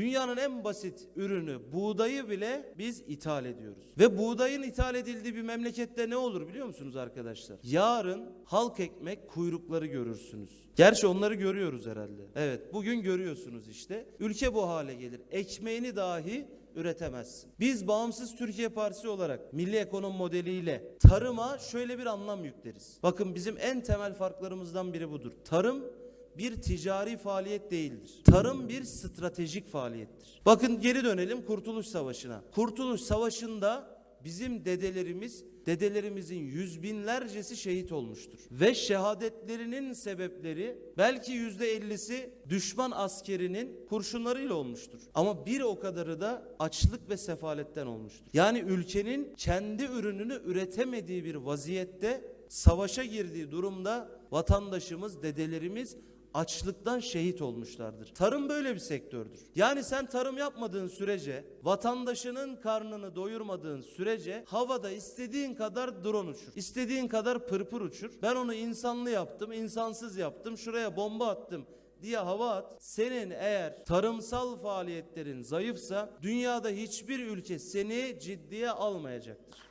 Dünyanın en basit ürünü buğdayı bile biz ithal ediyoruz. Ve buğdayın ithal edildiği bir memlekette ne olur biliyor musunuz arkadaşlar? Yarın halk ekmek kuyrukları görürsünüz. Gerçi onları görüyoruz herhalde. Evet bugün görüyorsunuz işte. Ülke bu hale gelir. Ekmeğini dahi üretemezsin. Biz Bağımsız Türkiye Partisi olarak milli ekonomi modeliyle tarıma şöyle bir anlam yükleriz. Bakın bizim en temel farklarımızdan biri budur. Tarım bir ticari faaliyet değildir. Tarım bir stratejik faaliyettir. Bakın geri dönelim Kurtuluş Savaşı'na. Kurtuluş Savaşı'nda bizim dedelerimiz, dedelerimizin yüz binlercesi şehit olmuştur. Ve şehadetlerinin sebepleri belki yüzde ellisi düşman askerinin kurşunlarıyla olmuştur. Ama bir o kadarı da açlık ve sefaletten olmuştur. Yani ülkenin kendi ürününü üretemediği bir vaziyette savaşa girdiği durumda vatandaşımız, dedelerimiz açlıktan şehit olmuşlardır. Tarım böyle bir sektördür. Yani sen tarım yapmadığın sürece, vatandaşının karnını doyurmadığın sürece havada istediğin kadar drone uçur. istediğin kadar pırpır uçur. Ben onu insanlı yaptım, insansız yaptım, şuraya bomba attım diye hava at. Senin eğer tarımsal faaliyetlerin zayıfsa dünyada hiçbir ülke seni ciddiye almayacaktır.